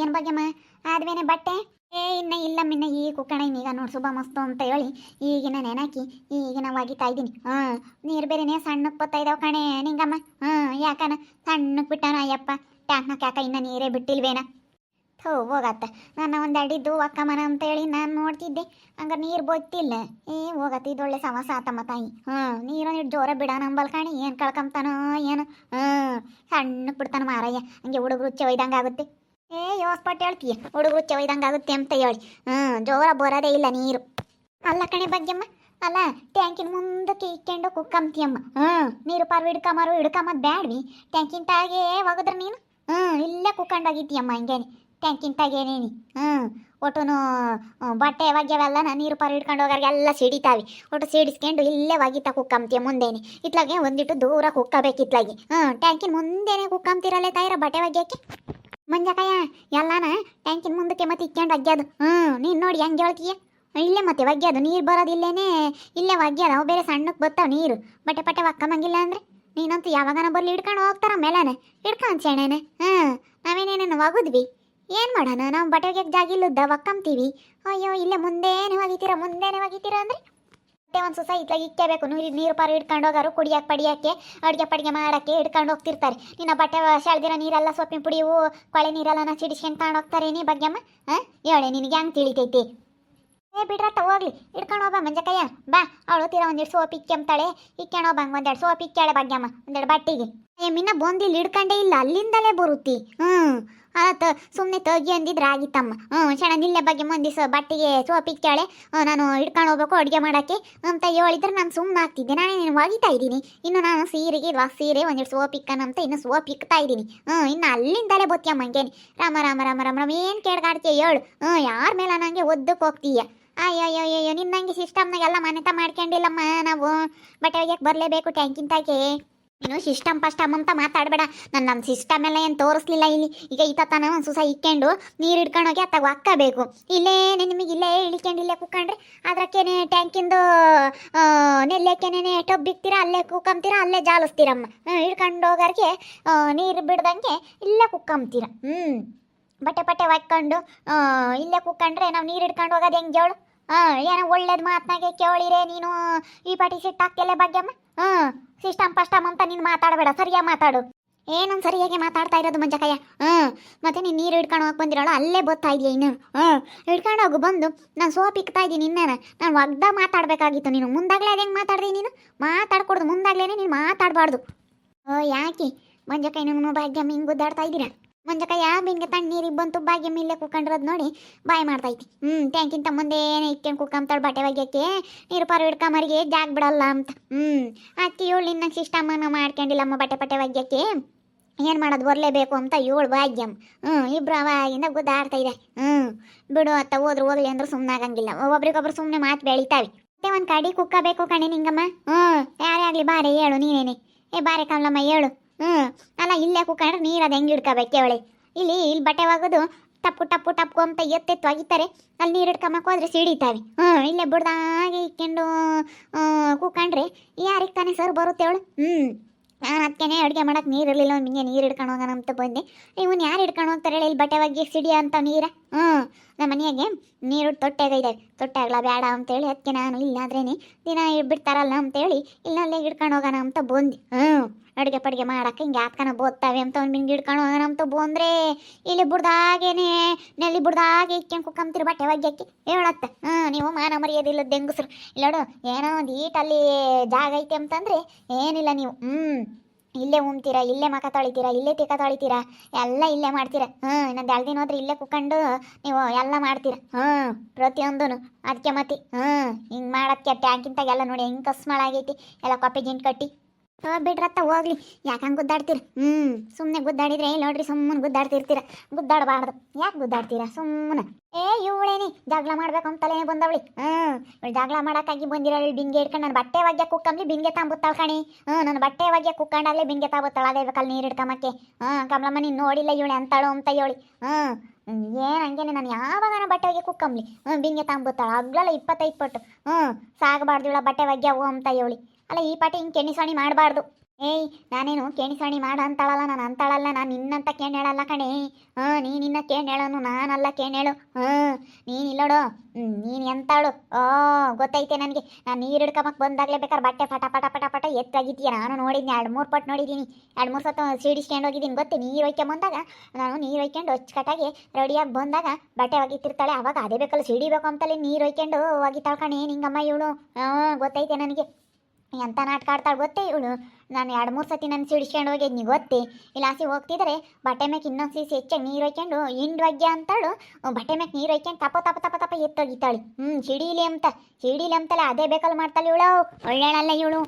ಏನು ಬಗ್ಗೆಮ್ಮ ಆದ್ಮೇನೆ ಬಟ್ಟೆ? ಏ, ಇನ್ನ ಇಲ್ಲ ಮಿನ್ನ ಈ ಕುಕ್ಕಣ ಈಗ ನೋಡ್ ಶುಭ ಮಸ್ತು ಅಂತ ಹೇಳಿ ಈಗಿನ ನೆನಾಕಿ, ಈಗಿನ ಒಗಿತಾ ಇದ್ದೀನಿ. ಹಾ, ನೀರ್ ಬೇರೆನೇ ಸಣ್ಣಕ್ಕೆ ಬತ್ತಾ ಇದಾವ ಕಣೆ ನಿಂಗಮ್ಮ. ಹಾಂ, ಯಾಕನ? ಸಣ್ಣಕ್ಕೆ ಬಿಟ್ಟಾನ ಅಯ್ಯಪ್ಪ. ಟ್ಯಾಂಕ್ನ ಕ್ಯಾಕ ಇನ್ನ ನೀರೇ ಬಿಟ್ಟಿಲ್ವೇನ? ಥೋ, ಹೋಗತ್ತ. ನನ್ನ ಒಂದು ಅಡಿದ್ದು ಅಕ್ಕಮ್ಮನ ಅಂತ ಹೇಳಿ ನಾನು ನೋಡ್ತಿದ್ದೆ. ಹಂಗ ನೀರ್ ಬೋತಿಲ್ಲ ಏ, ಹೋಗತ್ತ, ಇದೊಳ್ಳೆ ಸಮಸ್ಯೆ ಆತಮ್ಮ ತಾಯಿ. ಹಾಂ, ನೀರು ಜೋರ ಬಿಡ ನಂಬಲ್ ಕಾಣಿ, ಏನು ಕಳ್ಕೊಂತಾನೋ ಏನು. ಹಾಂ ಸಣ್ಣಕ್ಕೆ ಬಿಡ್ತಾನ ಮಾರಯ್ಯ. ಹಂಗೆ ಹುಡುಗರು ಆಗುತ್ತೆ ಏ ಯೋಸ್ಪಟ್ಟು ಹೇಳ್ತೀಯ ಹುಡುಗರು ಚೊಯ್ದಂಗೆ ಆಗುತ್ತೆ ಅಂತ ಹೇಳಿ. ಹ್ಞೂ ಜೋರ ಬರೋದೇ ಇಲ್ಲ ನೀರು. ಅಲ್ಲ ಕಣೆ ಬಗ್ಗೆಮ್ಮ ಅಲ್ಲ, ಟ್ಯಾಂಕಿನ ಮುಂದಕ್ಕೆ ಇಕ್ಕೊಂಡು ಕುಕ್ಕಂತೀಯಮ್ಮ ಹ್ಞೂ ನೀರು ಪಾರು ಹಿಡ್ಕಮಾರು ಹಿಡ್ಕಮದ್ ಬ್ಯಾಡ್ವಿ. ಟ್ಯಾಂಕಿನ ತಾಗೆ ಹೋಗಿದ್ರೆ ನೀನು? ಹ್ಞೂ ಇಲ್ಲೇ ಕುಕ್ಕಂಡೋಗಿದ್ದೀಯಮ್ಮ ಹಿಂಗೇನೆ. ಟ್ಯಾಂಕಿನ ತಾಗೇನೇನಿ ಹ್ಞೂ ಒಟ್ಟುನು ಬಟ್ಟೆ ಒಗ್ಯವೆಲ್ಲ ನಾನು ನೀರು ಪಾರು ಹಿಡ್ಕೊಂಡು ಹೋಗೋರಿಗೆಲ್ಲ ಸಿಡಿತಾವೆ. ಒಟ್ಟು ಸಿಡಿಸ್ಕೊಂಡು ಇಲ್ಲೇ ಒಗಿತಾ ಕುಕ್ಕಂತೀಯ ಮುಂದೇನೆ. ಇತ್ಲಾಗೆ ಒಂದಿಟ್ಟು ದೂರ ಕುಕ್ಕಬೇಕಿತ್ಲಾಗಿ. ಹ್ಞೂ ಟ್ಯಾಂಕಿನ ಮುಂದೆನೆ ಕುಕ್ಕಂತೀರಲ್ಲೇ ತಾಯಿರ ಬಟ್ಟೆ ಒಗ್ಯಕ್ಕೆ? ಮಂಜಕಯ್ಯ, ಎಲ್ಲಾನ ಟ್ಯಾಂಕಿನ ಮುಂದಕ್ಕೆ ಮತ್ತೆ ಇಕ್ಕೊಂಡು ಒಗ್ಯೋದು ಹ್ಞೂ ನೀನು ನೋಡಿ ಹೆಂಗೆ ಹೇಳ್ತೀಯ ಇಲ್ಲೇ ಮತ್ತೆ ಒಗ್ಯೋದು ನೀರು ಬರೋದಿಲ್ಲೇನೆ ಇಲ್ಲೇ ಒಗ್ಯದ ಅವು ಬೇರೆ ಸಣ್ಣಕ್ಕೆ ಬರ್ತಾವ ನೀರು. ಬಟ್ಟೆ ಪಟ್ಟೆ ಒಕ್ಕಮಂಗಿಲ್ಲ ಅಂದ್ರೆ ನೀನಂತೂ ಯಾವಾಗನ ಬರ್ಲಿ ಹಿಡ್ಕೊಂಡು ಹೋಗ್ತಾರ ಮೇಲೆನೆ. ಹಿಡ್ಕೊಂಡ್ ಸೇಣೆನೆ. ಹಾಂ ನಾವೇನೇನೇನು ಒಗದ್ವಿ. ಏನು ಮಾಡೋಣ, ನಾವು ಬಟ್ಟೆ ಒಗ್ಯಕ್ಕೆ ಜಾಗ ಇಲ್ಲದ ಒಕ್ಕಂತೀವಿ. ಅಯ್ಯೋ, ಇಲ್ಲೇ ಮುಂದೇನೆ ಒಗಿತೀರ ಮುಂದೇನೆ ಒಗಿತೀರ ಅಂದ್ರೆ ಮತ್ತೆ ಒಂದು ಸುಸ ಇತ್ಲಾಗ ಇಕ್ಕಬೇಕು ನೀರು ನೀರು ಪಾರು ಹಿಡ್ಕೊಂಡು ಹೋಗಾರು ಕುಡಿಯಕ್ಕೆ ಪಡಿಯಕ್ಕೆ ಅಡುಗೆ, ಪಡಿಗೆ ಮಾಡೋಕ್ಕೆ ಹಿಡ್ಕೊಂಡು ಹೋಗ್ತಿರ್ತಾರೆ. ನಿನ್ನ ಬಟ್ಟೆ ಶಾಳ್ದಿರೋ ನೀರೆಲ್ಲ ಸೊಪ್ಪಿನ ಪುಡಿವು ಕೊಳೆ ನೀರೆಲ್ಲ ಚಿಡಿಸ್ಕೊಂಡು ತಗೊಂಡು ಹೋಗ್ತಾರೆ ನೀ ಬಗ್ಗೆಮ್ಮ, ಹಾಂ? ಹೇಳಿ, ನಿನಗೆ ಹಂಗೆ ತಿಳಿತೈತಿ? ಏ ಬಿಡ್ರತ್ತ ಹೋಗ್ಲಿ. ಹಿಡ್ಕೊಂಡು ಹೋಗ ಮಂಜಕಯ್ಯ. ಬಾ, ಅವಳು ತೀರ ಒಂದೆರಡು ಸೋಪ್ ಇಕ್ಕೆಂಬ್ತಾಳೆ ಇಕ್ಕೊಂಡು ಹೋಗಂಗೆ ಒಂದೆರಡು ಸೋಪ್ ಇಕ್ಕಾಳೆ ಬಗ್ಗೆಮ್ಮ, ಒಂದೆರಡು ಬಟ್ಟೆಗೆ. ಏ ಮಿನ್ನ ಬಂದಿಲ್ಲಿ ಹಿಡ್ಕೊಂಡೇ ಇಲ್ಲ, ಅಲ್ಲಿಂದಲೇ ಬರುತ್ತಿ. ಹ್ಮ್, ಆತ ಸುಮ್ಮನೆ ತಗಿ ಅಂದಿದ್ರೆ ಆಗಿತ್ತಮ್ಮ. ಹ್ಞೂ ಶಣ ನಿಲ್ಲೆ ಬಗ್ಗೆ ಮಂದಿ ಸ ಬಟ್ಟೆಗೆ ಸೋಪ್ ಇಕ್ಕಾಳೆ ಹ್ಞೂ ನಾನು ಹಿಡ್ಕೊಂಡು ಹೋಗ್ಬೇಕು ಅಡುಗೆ ಮಾಡೋಕ್ಕೆ. ಅಂತ ಹೇಳಿದ್ರೆ ನಾನು ಸುಮ್ಮನೆ ಆಗ್ತಿದ್ದೆ. ನಾನೇ ನೀನು ಒಗಿತಾ ಇದ್ದೀನಿ. ಇನ್ನು ನಾನು ಸೀರೆಗೆ ಇಲ್ವಾ ಸೀರೆ ಒಂದೆರಡು ಸೋಪ್ ಇಕ್ಕನಂತ ಇನ್ನು ಸೋಪ್ ಇಕ್ತಾ ಇದ್ದೀನಿ. ಹ್ಞೂ ಇನ್ನು ಅಲ್ಲಿಂದಲೇ ಬತ್ತಿಯಮ್ಮ ಹಂಗೇನಿ. ರಾಮ ರಾಮ ರಾಮ ರಾಮ ರಾಮ, ಏನು ಕೇಳ್ಗಾಡ್ತೀಯ ಹೇಳು. ಹ್ಞೂ ಯಾರ ಮೇಲೆ ನನಗೆ ಒದ್ದಕ್ಕೆ ಹೋಗ್ತೀಯ? ಅಯ್ಯೋ ಅಯ್ಯೋ ನಿನ್ನಂಗೆ ಸಿಸ್ಟಮ್ನಾಗೆಲ್ಲ ಮನೆತ ಮಾಡ್ಕೊಂಡಿಲ್ಲಮ್ಮ ನಾವು. ಬಟ್ಟೆ ಒಗ್ಯಕ್ಕೆ ಬರಲೇಬೇಕು, ಟ್ಯಾಂಕಿನ ತಾಗೆ. ನೀನು ಸಿಸ್ಟಮ್ ಪಸ್ಟಮ್ ಅಂತ ಮಾತಾಡಬೇಡ. ನಾನು ನಮ್ಮ ಸಿಸ್ಟಮ್ ಎಲ್ಲ ಏನು ತೋರಿಸ್ಲಿಲ್ಲ ಇಲ್ಲಿ. ಈಗ ಈತನ ಒಂದು ಸುಸ ಇಕ್ಕೊಂಡು ನೀರು ಹಿಡ್ಕೊಂಡು ಹೋಗಿ ಅತ್ತಾಗ ಒಕ್ಕಬೇಕು. ಇಲ್ಲೇನೆ ನಿಮಗೆ ಇಲ್ಲೇ ಇಳ್ಕೊಂಡು ಇಲ್ಲೇ ಕುಕ್ಕಂಡ್ರೆ ಅದ್ರಕ್ಕೇನೆ ಟ್ಯಾಂಕಿಂದು ನೆಲ್ಲೆಕ್ಕೇನೆ ಟಬ್ ಬಿಕ್ತೀರಾ, ಅಲ್ಲೇ ಕುಕ್ಕಂತೀರಾ ಅಲ್ಲೇ ಜಾಲಿಸ್ತೀರಮ್ಮ. ಹಿಡ್ಕೊಂಡು ಹೋಗೋರಿಗೆ ನೀರು ಬಿಡ್ದಂಗೆ ಇಲ್ಲೇ ಕುಕ್ಕಂತೀರ ಹ್ಞೂ ಬಟ್ಟೆ ಪಟ್ಟೆ ಒಕ್ಕೊಂಡು ಇಲ್ಲೇ ಕುಕ್ಕಂಡ್ರೆ ನಾವು ನೀರು ಹಿಡ್ಕೊಂಡು ಹೋಗೋದು ಹೆಂಗೆ ಜೋಳು? ಹಾಂ ಏನೋ ಒಳ್ಳೇದು ಮಾತನಾಗೆ ಕೇಳಿರೆ ನೀನು, ಈ ಪಾಟಿ ಸಿಟ್ಟಾಕ್ತಿಲ್ಲ ಭಾಗ್ಯಮ್ಮ? ಹ್ಮ್ ಸಿಸ್ಟಮ್ ಪಸ್ಟಮ್ ಅಂತ ನೀನು ಮಾತಾಡಬೇಡ, ಸರಿಯಾಗಿ ಮಾತಾಡು. ಏನೊಂದು ಸರಿಯಾಗಿ ಮಾತಾಡ್ತಾ ಇರೋದು ಮಂಜಕಯ್ಯ? ಹ್ಮ್ ಮತ್ತೆ ನೀನು ನೀರು ಹಿಡ್ಕೊಂಡು ಹೋಗಿ ಬಂದಿರೋಳು, ಅಲ್ಲೇ ಬತ್ತಾ ಇದೆಯಾ ಇನ್ನು? ಹ್ಮ್ ಹಿಡ್ಕೊಂಡು ಹೋಗು, ಬಂದು. ನಾನು ಸೋಪ್ ಇಕ್ತಾ ಇದೀನಿ ಇನ್ನೇನ ನಾನು ಒಗ್ದ ಮಾತಾಡಬೇಕಾಗಿತ್ತು ನೀನು. ಮುಂದಾಗಲೇ ಅದು ಹೆಂಗೆ ಮಾತಾಡ್ದಿ ನೀನು? ಮಾತಾಡ್ಕೊಡ್ದು ಮುಂದಾಗ್ಲೇ ನೀನು ಮಾತಾಡಬಾರ್ದು. ಓ, ಯಾಕೆ? ಮಂಜಕಾಯಿ ನಿಮ್ಮ ಭಾಗ್ಯಮ್ಮ ಹಿಂಗೆ ಗುದ್ದಾಡ್ತಾ ಇದ್ದೀರಾ? ಮಂಜಕಯ್ಯ ಬಿನ್ಗೆ ತಣ್ಣೀರಿಗೆ ಬಂತು ಬಾಗಿ ಮಿಲ್ಲೆ ಕುಕ್ಕಂಡ್ರದ್ ನೋಡಿ ಬಾಯ್ ಮಾಡ್ತೈತಿ ಹ್ಞೂ ಟ್ಯಾಂಕಿಂತ ಮುಂದೇನೆ ಇಕ್ಕೊಂಡು ಕುಕ್ಕಂತಾಳೆ ಬಟ್ಟೆ ಒಗ್ಯಕ್ಕೆ. ನೀರು ಪಾರು ಹಿಡ್ಕೊಂಬರಿಗೆ ಜಾಗ ಬಿಡಲ್ಲ ಅಂತ. ಹ್ಞೂ ಅಕ್ಕಿ ಇವಳು ನಿನ್ನ ಸಿಸ್ಟಮನ್ನು ಮಾಡ್ಕೊಂಡಿಲ್ಲಮ್ಮ ಬಟ್ಟೆ ಬಟ್ಟೆ ಒಗ್ಯಕ್ಕೆ. ಏನು ಮಾಡೋದು, ಬರಲೇಬೇಕು ಅಂತ ಇವಳು ಭಾಗ್ಯಂ. ಹ್ಞೂ ಇಬ್ರು ಅವಾಗಿಂದ ಗುದ್ದಾಡ್ತಾ ಇದೆ ಹ್ಞೂ ಬಿಡು ಅತ್ತ, ಹೋದ್ರು ಹೋಗ್ಲಿ ಅಂದ್ರೆ ಸುಮ್ಮನಾಗಂಗಿಲ್ಲ ಒಬ್ರಿಗೊಬ್ರು ಸುಮ್ಮನೆ ಮಾತು ಬೆಳಿತಾವೆ. ಮತ್ತೆ ಒಂದು ಕಡಿ ಕುಕ್ಕಬೇಕು ಕಣೆ ನಿಂಗಮ್ಮ. ಹ್ಞೂ ಯಾರೇ ಆಗಲಿ ಬಾರೆ ಹೇಳು ನೀನೇನೆ. ಏ, ಬಾರೆ ಕಮಲಮ್ಮ, ಹೇಳು. ಹ್ಞೂ ಅಲ್ಲ, ಇಲ್ಲೇ ಕುಕ್ಕಂಡ್ರೆ ನೀರು ಅದು ಹೆಂಗೆ ಹಿಡ್ಕೋಬೇಕೆ ಅವಳೆ? ಇಲ್ಲಿ ಇಲ್ಲಿ ಬಟ್ಟೆ ಒಗೆದು ಟಪ್ಪು ಟಪ್ಪು ಟಪ್ಪು ಅಂತ ಎತ್ತೆತ್ತು ಒಗಿತಾರೆ ಅಲ್ಲಿ ನೀರು ಹಿಡ್ಕೊಂಬಕ್ಕೆ ಹೋದ್ರೆ ಸಿಡಿತಾವೆ. ಹ್ಞೂ ಇಲ್ಲೇ ಬಿಡ್ದಾಗೆ ಇಕ್ಕೊಂಡು ಕೂಕಂಡ್ರೆ ಯಾರಿಗೆ ತಾನೇ ಸರ್ ಬರುತ್ತೆ ಅವಳು? ಹ್ಞೂ ನಾನು ಅದಕ್ಕೇನೆ ಅಡುಗೆ ಮಾಡಕ್ಕೆ ನೀರು ಇರಲಿಲ್ಲ ಹಿಂಗೆ ನೀರು ಹಿಡ್ಕೊಂಡು ಹೋಗೋಣ ಅಂತ ಬಂದೆ. ಇವನು ಯಾರು ಹಿಡ್ಕೊಂಡು ಹೋಗ್ತಾರೆ ಹೇಳಿ, ಇಲ್ಲಿ ಬಟ್ಟೆ ಒಗ್ಗಿ ಸಿಡಿಯ ಅಂತ ನೀರ? ಹ್ಞೂ ನಮ್ಮ ಮನೆಯಾಗೆ ನೀರು ತೊಟ್ಟೆಗ ತೊಟ್ಟೆ ಆಗಲ್ಲ ಬೇಡ ಅಂತೇಳಿ ಅದಕ್ಕೆ ನಾನು ಇಲ್ಲಾದ್ರೇನೆ ದಿನ ಬಿಡ್ತಾರಲ್ಲ ಅಂತೇಳಿ ಇಲ್ಲಲ್ಲೇ ಹಿಡ್ಕೊಂಡು ಹೋಗೋಣ ಅಂತ ಬಂದು. ಹ್ಞೂ ಅಡುಗೆ ಪಡುಗೆ ಮಾಡಕ್ಕೆ ಹಿಂಗೆ ಯಾಕನ ಬೋದ್ತಾವೆ ಅಂತ ಒಂದು ಹಿಂಗೆ ಹಿಡ್ಕೊಂಡು ಹೋಗೋಣ ಅಂತ ಬಂದ್ರೆ ಇಲ್ಲಿ ಬುಡ್ದಾಗೇನೆ, ನೆಲ್ಲಿ ಬುಡ್ದಾಗೆ ಇಕ್ಕೊಂಡು ಕುಕ್ಕಂತೀರಿ ಬಟ್ಟೆ ಒಗ್ಯಕ್ಕೆ ಹೇಳತ್ತ. ಹ್ಞೂ ನೀವು ಮಾನ ಮರ್ಯಾದಿಲ್ಲ ದೆಂಗಸ್ರು ಇಲ್ಲೋಡು ಏನೋ ಒಂದು ಈಟಲ್ಲಿ ಜಾಗ ಐತೆ ಅಂತಂದ್ರೆ ಏನಿಲ್ಲ ನೀವು. ಹ್ಞೂ ಇಲ್ಲೇ ಉಮ್ತೀರಾ ಇಲ್ಲೇ ಮಕ ತೊಳಿತೀರಾ, ಇಲ್ಲೇ ತಿಕ್ಕ ತೊಳಿತೀರಾ, ಎಲ್ಲ ಇಲ್ಲೇ ಮಾಡ್ತೀರಾ. ಹ್ಞೂ ನಾನು ಎರಡು ಹೋದ್ರೆ ಇಲ್ಲೇ ಕುಕ್ಕೊಂಡು ನೀವು ಎಲ್ಲ ಮಾಡ್ತೀರಾ. ಹ್ಞೂ ಪ್ರತಿಯೊಂದೂ ಅದಕ್ಕೆ ಮತ್ತೆ ಹ್ಞೂ ಹಿಂಗೆ ಮಾಡೋದಕ್ಕೆ ಟ್ಯಾಂಕಿಂತಾಗೆಲ್ಲ ನೋಡಿ, ಹೆಂಗೆ ಕಸ್ಮಾಳಾಗೈತಿ ಎಲ್ಲ ಕೊಪ್ಪೆ ಜಿಂಟ್ ಕಟ್ಟಿ ಬಿಡ್ರತ್ತ ಹೋಗ್ಲಿ. ಯಾಕಂಗೆ ಗುದ್ದಾಡ್ತೀರ? ಹ್ಞೂ ಸುಮ್ಮನೆ ಗುದ್ದಾಡಿದ್ರೆ ನೋಡ್ರಿ? ಸುಮ್ಮನೆ ಗುದ್ದಾಡ್ತಿರ್ತೀರ. ಗುದ್ದಾಡಬಾರ್ದು. ಯಾಕೆ ಗುದ್ದಾಡ್ತೀರಾ? ಸುಮ್ಮನೆ. ಏ ಇವಳೇನಿ ಜಗಳ ಮಾಡ್ಬೇಕು ಅಂತಲೇ ಬಂದವಳಿ. ಹ್ಞೂ ಇವಳು ಜಗಳ ಮಾಡೋಕ್ಕಾಗಿ ಬಂದಿರೋಳು ಬಿಂಗೆ ಹಿಡ್ಕೊಂಡು ನನ್ನ ಬಟ್ಟೆ ಒಗ್ಯ ಕುಕ್ಕಂಬ್ಲಿ ಬಿಂಗೆ ತಾಂಬುತ್ತಾಳ ಕಣಿ. ಹ್ಞೂ ನನ್ನ ಬಟ್ಟೆ ಒಗ್ಯ ಕುಕ್ಕಂಡಾಗಲೇ ಬಿಂಗೆ ತಾಂಬುತ್ತಾಳ. ಅದೇ ಬೇಕಲ್ಲಿ ನೀರು ಹಿಡ್ಕೊಂಬಕ್ಕೆ ಹ್ಞೂ ಕಮಲಮ್ಮ, ನೀನು ನೋಡಿಲ್ಲ ಇವಳು ಅಂತಾಳು ಅಂತ ಹೇಳಿ. ಹ್ಞೂ ಏನು ಹಂಗೇನೆ ನಾನು ಯಾವಾಗ ಬಟ್ಟೆ ಒಗ್ಯ ಕುಕ್ಕಂಬ್ಲಿ ಹ್ಞೂ ಬಿಂಗೆ ತಾಂಬುತ್ತಾಳ. ಅಗ್ಲಲ್ಲ ಇಪ್ಪತ್ತೈದು ಪಟ್ಟು. ಹ್ಞೂ ಸಾಗಬಾರ್ದು ಇವಳ ಬಟ್ಟೆ ಒಗ್ಯವು ಅಂತ ಹೇಳಿ. ಅಲ್ಲ, ಈ ಪಾಟಿ ಹಿಂಗೆ ಕೆಣಿಸಾಣಿ ಮಾಡಬಾರ್ದು. ಏಯ್, ನಾನೇನು ಕೇಣಿಸಾಣಿ ಮಾಡ ಅಂತಾಳಲ್ಲ ನಾನು ಅಂತಾಳಲ್ಲ, ನಾನು ನಿನ್ನಂತ ಕೇಣ್ ಹೇಳಲ್ಲ ಕಣೆ. ಹಾಂ ನೀನಿನ್ನ ಕೇಣ್ ಹೇಳೋನು ನಾನಲ್ಲ ಕೇಣ್ ಹೇಳು ಹಾಂ, ನೀನು ಇಲ್ಲೋಡು. ಹ್ಞೂ ನೀನು ಎಂತಾಳು? ಓ, ಗೊತ್ತೈತೆ ನನಗೆ. ನಾನು ನೀರು ಹಿಡ್ಕೊಂಬಕ್ಕೆ ಬಂದಾಗಲೇ ಬೇಕಾದ್ರೆ ಬಟ್ಟೆ ಪಟ ಪಟ ಪಟ ಪಟ ಎತ್ತಾಗಿದ್ದೀಯ. ನಾನು ನೋಡಿದ್ನಿ, ಎರಡು ಮೂರು ಪಟ್ಟು ನೋಡಿದ್ದೀನಿ. ಎರಡು ಮೂರು ಸತ ಸ್ಟ್ಯಾಂಡ್ ಹೋಗಿದ್ದೀನಿ. ಗೊತ್ತೇ, ನೀರು ಬಂದಾಗ, ನಾನು ನೀರು ಒಯ್ಕೊಂಡು ಅಚ್ಚುಕಟ್ಟಾಗಿ ರೆಡಿಯಾಗಿ ಬಂದಾಗ ಬಟ್ಟೆ ಒಗಿತಿರ್ತಾಳೆ. ಅವಾಗ ಅದೇ ಬೇಕಲ್ಲ ಸಿಡಿಬೇಕು ಅಂತಲೇ ನೀರು ಒಯ್ಕೊಂಡು ಒಗಿತಾಳ್ಕಣೆ ನಿಂಗಮ್ಮ ಇವಳು. ಹಾಂ, ಗೊತ್ತೈತೆ ನನಗೆ. ಎಂತ ನಾಟಕ ಆಡ್ತಾಳೆ ಗೊತ್ತೇ ಇವಳು? ನಾನು ಎರಡು ಮೂರು ಸತಿ ನನ್ನ ಸಿಡಿಸ್ಕೊಂಡು ಹೋಗಿದ್ನಿ ಗೊತ್ತೇ. ಇಲ್ಲಾಸಿ ಹೋಗ್ತಿದ್ರೆ ಬಟ್ಟೆ ಮ್ಯಾಕೆ ಇನ್ನೊಂದು ಸೀಸಿ ಹೆಚ್ಚಾಗಿ ನೀರು ಹೊಯ್ಕೊಂಡು ಹಿಂಡ್ ಒಗ್ಯ ಅಂತಾಳು ಬಟ್ಟೆ ಮ್ಯಾಕ್ ನೀರು ಹೊಯ್ಕೊಂಡು ತಪ್ಪ ತಪ್ಪ ತಪ್ಪ ತಪ್ಪ ಎತ್ತೋಗಿತ್ತಾಳೆ ಹ್ಞೂ ಸಿಡೀಲಿ ಅಂತ, ಸಿಡೀಲಿ ಅಂತಲೇ ಅದೇ ಬೇಕಲ್ಲಿ ಮಾಡ್ತಾಳೆ ಇವಳು. ಒಳ್ಳೆಯಳಲ್ಲ ಇವಳು.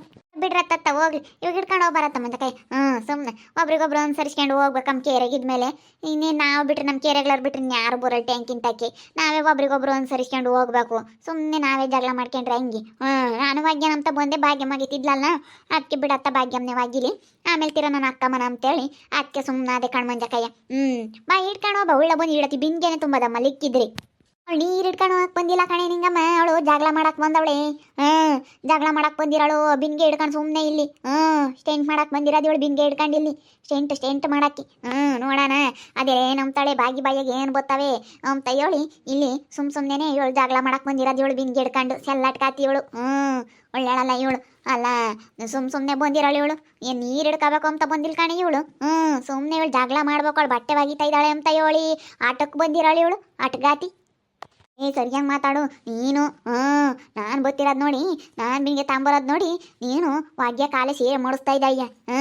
ಬಿಡ್ರ ತತ್ತ ಹೋಗ್ಲಿ. ಇವಾಗ ಹಿಡ್ಕೊಂಡು ಹೋಗ್ಬಾರತ್ತ ಬರತ್ತ ಮಂದ ಕೈ. ಹ್ಞೂ ಸುಮ್ಮನೆ ಒಬ್ರಿಗೊಬ್ರು ಅನುಸರಿಸ್ಕೊಂಡು ಹೋಗ್ಬೇಕು ನಮ್ಮ ಕೇರೆಗಿದ್ಮೇಲೆ ಇನ್ನೇನು ನಾವು ಬಿಟ್ರೆ ನಮ್ಮ ಕೇರೆಗಳವ್ರು ಬಿಟ್ರೆ ಯಾರು ಬರೋ ಟ್ಯಾಂಕಿನ ತಾಕಿ ನಾವೇ ಒಬ್ರಿಗೊಬ್ರು ಸರಿಸ್ಕೊಂಡು ಹೋಗ್ಬೇಕು. ಸುಮ್ಮನೆ ನಾವೇ ಜಗಳ ಮಾಡ್ಕೊಂಡ್ರೆ ಹಂಗೆ? ಹ್ಞೂ ನಾನು ಭಾಗ್ಯ ಅಂತ ಬಂದೆ ಭಾಗ್ಯ ಮಗಿತಿದ್ಲಲ್ಲ ಅದಕ್ಕೆ ಬಿಡತ್ತ ಭಾಗ್ಯಮ್ನೆ ವಾಗಿಲಿ ಆಮೇಲೆ ತೀರ ನನ್ನ ಅಕ್ಕಮ್ಮನ ಅಂತೇಳಿ ಅದಕ್ಕೆ ಸುಮ್ಮನೆ ಅದೇ ಕಣ್ಮಂಜ ಕೈಯ. ಹ್ಞೂ ಬಾ ಹಿಡ್ಕೊಂಡು ಹೋಗ್ಬಾ. ಉಳ್ಳ ಬಂದು ಇಡತಿ ಬಿಂದಿಗೆನೆ ತುಂಬದಮ್ಮ ಲಿಕ್ಕಿದ್ರಿ. ನೀರು ಹಿಡ್ಕೊಂಡು ಹೋಗಕ್ ಬಂದಿಲ್ಲ ಕಣೆ ನಿಂಗಮ್ಮ. ಅವಳು ಜಗಳ ಮಾಡಕ್ ಬಂದವಳೆ. ಹ್ಮ್, ಜಗಳ ಮಾಡಕ್ ಬಂದಿರಳು. ಬಿನ್ಗೆ ಹಿಡ್ಕೊಂಡು ಸುಮ್ನೆ ಇಲ್ಲಿ. ಹ್ಮ್, ಸ್ಟೆಂಟ್ ಮಾಡಕ್ ಬಂದಿರೋದು ಇವಳು ಬಿನ್ಗೆ ಹಿಡ್ಕೊಂಡು ಇಲ್ಲಿ. ಸ್ಟೆಂಟ್ ಸ್ಟೆಂಟ್ ಮಾಡಕ್ಕೆ. ಹ್ಮ್, ನೋಡಣ. ಅದೇ ತಳೆ ಬಾಗಿ ಬಾಯಿಗೆ ಏನು ಗೊತ್ತಾವೆ ಅಂತ ಹೇಳಿ ಇಲ್ಲಿ ಸುಮ್ ಸುಮ್ಮನೆ ಇವಳು ಜಗಳ ಮಾಡಕ್ ಬಂದಿರೋದು ಇವಳು ಬಿನ್ಗೆ ಹಿಡ್ಕೊಂಡು. ಸೆಲ್ಲಾಟ್ಕಾತಿ ಇವಳು. ಹ್ಮ್, ಒಳ್ಳೆಳಲ್ಲ ಇವಳು. ಅಲ್ಲ, ಸುಮ್ ಸುಮ್ನೆ ಬಂದಿರಳು ಇವಳು. ಏನು ನೀರು ಹಿಡ್ಕೋಬೇಕು ಅಂತ ಬಂದಿಲ್ಲ ಕಣೆ ಇವಳು. ಹ್ಮ್, ಸುಮ್ನೆ ಇವಳು ಜಗಳ ಮಾಡ್ಬೇಕು. ಅವಳು ಬಟ್ಟೆ ಒಗಿತಾ ಇದ್ದಾಳೆ ಅಂತ ಹೇಳಿ ಆಟಕ್ಕೆ ಬಂದಿರಳು ಇವಳು. ಆಟಗಾತಿ ಏ, ಸರಿಯಾಗಿ ಮಾತಾಡು. ನೀನು, ಹ್ಞೂ, ನಾನು ಗೊತ್ತಿರೋದು ನೋಡಿ, ನಾನು ನಿನಗೆ ತಾಂಬರೋದು ನೋಡಿ, ನೀನು ವಾಗ್ಯ ಕಾಲೇ ಸೇರೆ ಮಾಡಿಸ್ತಾ ಇದ್ದಯ್ಯ ಹ್ಞೂ,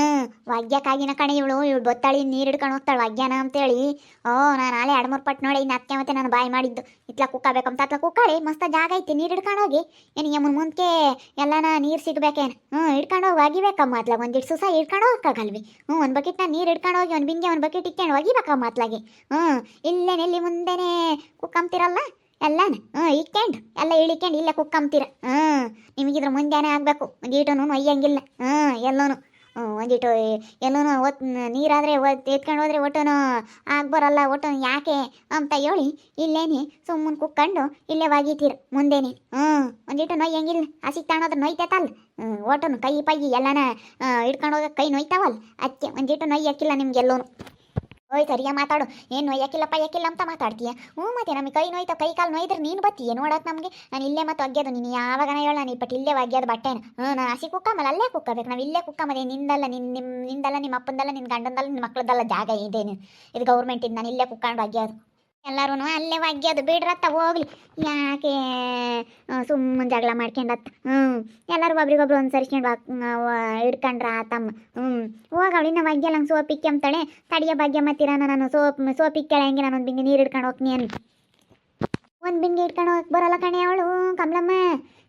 ವಾಗ್ಯಕ್ಕಾಗಿನ ಕಣೆ ಇವಳು ಇವಳು ಬತ್ತಾಳಿ ನೀರು ಹಿಡ್ಕೊಂಡು ಹೋಗ್ತಾಳೆ ವಾಗ್ಯನ ಅಂತೇಳಿ. ಓ, ನಾನು ನಾಳೆ ಎರಡು ಮೂರು ಪಟ್ಟು ನೋಡಿ ಇನ್ನು ಅತ್ತೆ ಮತ್ತೆ ನಾನು ಬಾಯಿ ಮಾಡಿದ್ದು. ಇತ್ಲ ಕುಕ್ಕಬೇಕಂತ ಅತ್ಲ ಕುಕ್ಕಾಳಿ, ಮಸ್ತ ಜಾಗ ಐತಿ, ನೀರು ಹಿಡ್ಕೊಂಡು ಹೋಗಿ. ಏನು ಯಮ್ಮನ ಮುಂದಕ್ಕೆ ಎಲ್ಲನ ನೀರು ಸಿಗ್ಬೇಕೇನು? ಹ್ಞೂ, ಹಿಡ್ಕೊಂಡು ಹೋಗಿ, ಒಗಿಬೇಕಮ್ಮ ಅತ್ಲಾಗ ಒಂದಿಟ್ಟು ಸುಸ ಹಿಡ್ಕೊಂಡು ಹೋಗಕ್ಕಾಗಲ್ವಿ ಹ್ಞೂ, ಒಂದು ಬಕೆಟ್ ನೀರು ಹಿಡ್ಕೊಂಡು ಹೋಗಿ, ಒಂದು ಬಿಂಗೆ ಒಂದು ಬಕೆಟ್ ಇಟ್ಕೊಂಡು ಒಗಿಬೇಕಮ್ಮ ಅತ್ಲಾಗೆ. ಹ್ಞೂ ಇಲ್ಲೇನೆಲ್ಲಿ ಮುಂದೆನೇ ಕುಕ್ಕಂತಿರಲ್ಲ ಎಲ್ಲಾನ? ಹ್ಞೂ ಇಟ್ಕೊಂಡು ಎಲ್ಲ ಇಳಿಕೊಂಡು ಇಲ್ಲೇ ಕುಕ್ಕಂಬ್ತೀರ. ಹ್ಞೂ, ನಿಮಗಿದ್ರ ಮುಂದೆನೇ ಆಗಬೇಕು. ಒಂದೀಟನು ಒಯ್ಯಂಗಿಲ್ಲ. ಹ್ಞೂ, ಎಲ್ಲೋನು. ಒಂದೀಟು ಎಲ್ಲೋನು ಒತ್, ನೀರಾದರೆ ಒತ್, ಎತ್ಕೊಂಡು ಹೋದ್ರೆ ಒಟ್ಟನು ಆಗ್ಬರಲ್ಲ. ಒಟ್ಟು ಯಾಕೆ ಅಂತ ಹೇಳಿ ಇಲ್ಲೇನೆ ಸುಮ್ಮನೆ ಕುಕ್ಕೊಂಡು ಇಲ್ಲೇ ಒಗಿತೀರ ಮುಂದೆನೆ ಹ್ಞೂ ಒಂದಿಟ್ಟು ನೊಯ್ಯಂಗಿಲ್ಲ. ಹಸಿ ತಾಣೋದ್ರೆ ನೊಯ್ತೈತಲ್ಲ. ಹ್ಞೂ, ಒಟ್ಟನು ಕೈ ಪೈ ಎಲ್ಲನ ಇಟ್ಕೊಂಡು ಹೋಗಕ್ಕೆ ಕೈ ನೊಯ್ತಾವಲ್ಲ. ಅದಕ್ಕೆ ಒಂದಿಟ್ಟು ನೊಯ್ಯಕ್ಕಿಲ್ಲ ನಿಮ್ಗೆಲ್ಲೋನು. ಓಯ್ ಸರಿಯ ಮಾತಾಡು. ಏನು ಯಾಕಿಲ್ಲಪ್ಪ ಯಾಕಿಲ್ಲ ಅಂತ ಮಾತಾಡ್ತೀಯ? ಹ್ಞೂ ಮತ್ತೆ ನಮಗೆ ಕೈ ನೋಯ್ತಾ, ಕೈ ಕಾಲು ನೋಯ್ದ್ರೆ ನೀನು ಬತ್ತೀಯ ನೋಡಕ್ಕೆ ನಮಗೆ? ನಾನು ಇಲ್ಲೇ ಮತ್ತು ಒಗ್ಯೋದು ನೀನು ಯಾವಾಗನ ಹೇಳ, ನಾನು ಇಪ್ಪಟ್ಟು ಇಲ್ಲೇ ಒಗ್ಯೋದು ಬಟ್ಟೆನ. ಹ್ಞೂ, ನಾನು ಹಸಿ ಕುಕ್ಕಮಲ್ಲ ಅಲ್ಲೇ ಕುಕ್ಕಬೇಕು. ನಾವು ಇಲ್ಲೇ ಕುಕ್ಕಮದೆ ನಿಂದಲ್ಲ, ನಿನ್ ನಿಮ್ಮ ನಿಂದಲ್ಲ ನಿಮ್ಮ ಅಪ್ಪಂದಲ್ಲ ನಿನ್ನ ಗಂಡಂದಲ್ಲ ನಿಮ್ಮ ಮಕ್ಳದಲ್ಲ ಜಾಗ ಇದೇನು ಇದು ಗೌರ್ಮೆಂಟಿಂದ ನಾನು ಇಲ್ಲೇ ಕುಕ್ಕೊಂಡು ಒಗ್ಯೋದು ಎಲ್ಲರೂ ಅಲ್ಲೇ ಒಗ್ಯೋದು ಬಿಡ್ರತ್ತ ಹೋಗ್ಲಿ. ಯಾಕೆ ಸುಮ್ಮನೆ ಜಗಳ ಮಾಡ್ಕೊಂಡತ್ತ? ಹ್ಞೂ ಎಲ್ಲರೂ ಒಬ್ರಿಗೊಬ್ರು ಅನುಸರಿಸ್ಕೊಂಡು ಹಿಡ್ಕೊಂಡ್ರ ತಮ್ಮ. ಹ್ಞೂ ಹೋಗವಳಿ ನಾವು ಒಗ್ಯಲ್ಲ ಹಂಗೆ ಸೋಪ್ ಇಕ್ಕೆಂತಾಳೆ ತಡಿಯ ಬಗ್ಗೆ ಮತ್ತಿರನ ನಾನು ಸೋಪ್ ಸೋಪ್ ಇಕ್ಕಾಳೆ ನಾನು ಒಂದು ಬಿಂಗೆ ನೀರು ಹಿಡ್ಕೊಂಡು ಹೋಗ್ತೀನಿ ಒಂದು ಬಿಂಗಿ ಇಟ್ಕೊಂಡು ಹೋಗಕ್ಕೆ ಬರಲ್ಲ ಕಣೆ ಅವಳು. ಕಮಲಮ್ಮ,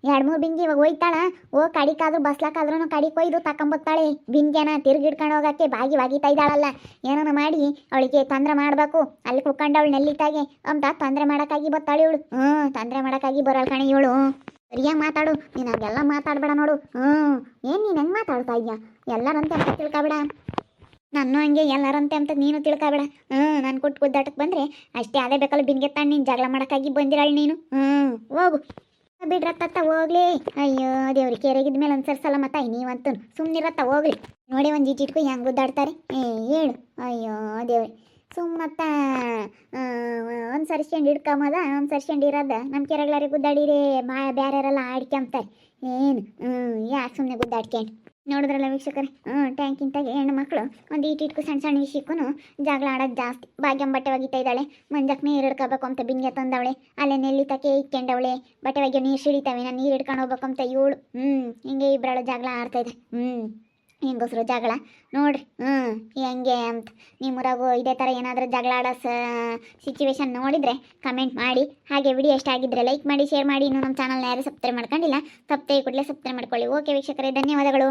ಎರಡು ಮೂರು ಬಿಂಗಿ ಇವಾಗ ಹೋಯ್ತಾಳ. ಓ, ಕಡಿಕಾದ್ರೂ ಬಸ್ಲಾಕಾದ್ರೂ ಕಡಿ ಕೊಯ್ದು ತಕೊಂಬತ್ತಾಳೆ ಬಿಂಗೆನ ತಿರ್ಗಿ ಹಿಡ್ಕೊಂಡು ಹೋಗಕ್ಕೆ ಬಾಗಿ ಒಗಿತಾ ಇದ್ದಾಳಲ್ಲ. ಏನನ್ನ ಮಾಡಿ ಅವಳಿಗೆ ತೊಂದರೆ ಮಾಡಬೇಕು. ಅಲ್ಲಿ ಕುತ್ಕೊಂಡವಳು ನೆಲ್ಲಿತಾಗೆ. ಅಂತ ತೊಂದರೆ ಮಾಡೋಕ್ಕಾಗಿ ಬತ್ತಾಳೆ ಇವಳು. ಹ್ಞೂ ತೊಂದರೆ ಮಾಡೋಕ್ಕಾಗಿ ಬರಲ್ಲ ಕಣೆ ಇವಳು. ಸರಿಯಾಗಿ ಮಾತಾಡು. ನೀನು ಹಾಗೆಲ್ಲ ಮಾತಾಡಬೇಡ ನೋಡು. ಹ್ಞೂ ಏನು ನೀನು ಹೆಂಗೆ ಮಾತಾಡ್ತಾ ಇದೆಯಾ? ಎಲ್ಲರಂತೆ ತಿಳ್ಕೊಬೇಡ. ನಾನು ಹಂಗೆ ಎಲ್ಲರಂತೆ ಅಂತ ನೀನು ತಿಳ್ಕೊಬೇಡ. ಹ್ಞೂ, ನಾನು ಕೊಟ್ಟು ಗುದ್ದಾಟಕ್ಕೆ ಬಂದರೆ ಅಷ್ಟೇ ಅದೇ ಬೇಕಲ್ಲ ಬಿನ್ಗೆ ತಾನು ನೀನು ಜಗಳ ಮಾಡೋಕ್ಕಾಗಿ ಬಂದಿರಾಳು ನೀನು. ಹ್ಞೂ, ಹೋಗು. ಬಿಡ್ರತ್ತ ಹೋಗ್ಲಿ. ಅಯ್ಯೋ, ದೇವ್ರಿ ಕೆರೆಗಿದ ಮೇಲೆ ಅನ್ಸರ್ಸಲ್ಲ ಮತ್ತ ನೀವಂತೂ ಸುಮ್ಮನಿರತ್ತ ಹೋಗ್ಲಿ. ನೋಡಿ ಒಂದು ಜಿಟ್ಟಿಟ್ಕು ಹೆಂಗೆ ಗುದ್ದಾಡ್ತಾರೆ. ಏ, ಹೇಳು. ಅಯ್ಯೋ, ದೇವ್ರಿ. ಸುಮ್ಮತ್ತ ಸರ್ಸ್ಕೊಂಡು ಹಿಡ್ಕೊಂಬದ ಸರ್ಸ್ಕೊಂಡು ಇರೋದ. ನಮ್ಮ ಕೆರೆಗಳಾರಿ ಗುದ್ದಾಡಿರಿ ಮಾ ಬೇರೆಯವರೆಲ್ಲ ಆಡ್ಕೊಂತಾರೆ ಏನು? ಹ್ಞೂ ಯಾಕೆ ಸುಮ್ಮನೆ ಗುದ್ದಾಡ್ಕೊಂಡು ನೋಡಿದ್ರಲ್ಲ ವೀಕ್ಷಕರೇ? ಹ್ಞೂ ಟ್ಯಾಂಕಿಂತಾಗೆ ಹೆಣ್ಣು ಮಕ್ಕಳು ಒಂದು ಈಟಿಟ್ಕು ಸಣ್ಣ ಸಣ್ಣ ವಿಷಯಕ್ಕೂ ಜಗಳ ಆಡೋದು ಜಾಸ್ತಿ ಭಾಗ್ಯಂ ಬಟ್ಟೆ ಒಗಿತಾ ಇದ್ದಾಳೆ. ಮಂಜಕ್ಕೆ ನೀರು ಹಿಡ್ಕೋಬೇಕು ಅಂತ ಬಿಂಗೆ ತಂದವಳೆ. ಅಲ್ಲೇ ನೆಲ್ಲಿ ತಕ್ಕೆ ಇಕ್ಕೊಂಡವಳೆ ಬಟ್ಟೆ ಬಗ್ಗೆ ನೀರು ಸಿಡಿತಾವೆ ನಾನು ನೀರು ಹಿಡ್ಕೊಂಡು ಹೋಗ್ಬೇಕು ಅಂತ ಇವಳು ಹ್ಞೂ ಹಿಂಗೆ ಇಬ್ಬರಳು ಜಗಳ ಆಡ್ತಾಯಿದೆ ಹ್ಞೂ ಹೆಂಗಸ್ರು ಜಗಳ. ನೋಡ್ರಿ ಹ್ಞೂ ಹೆಂಗೆ ಅಂತ. ನಿಮ್ಮೂರಾಗು ಇದೇ ಥರ ಏನಾದರೂ ಜಗಳ ಆಡೋ ಸಿಚುವೇಶನ್ ನೋಡಿದರೆ ಕಮೆಂಟ್ ಮಾಡಿ. ಹಾಗೆ ವಿಡಿಯೋ ಆಗಿದ್ರೆ ಲೈಕ್ ಮಾಡಿ ಶೇರ್ ಮಾಡಿ. ಇನ್ನೂ ನಮ್ಮ ಚಾನಲ್ನ ಯಾರು ಸಬ್ಸ್ಕ್ರೈಬ್ ಮಾಡ್ಕೊಂಡಿಲ್ಲ, ಸಬ್ಸ್ಕ್ರೈಬ್ ಕೂಡಲೇ ಸಬ್ಸ್ಕ್ರೈಬ್ ಮಾಡ್ಕೊಳ್ಳಿ. ಓಕೆ ವೀಕ್ಷಕರೇ, ಧನ್ಯವಾದಗಳು.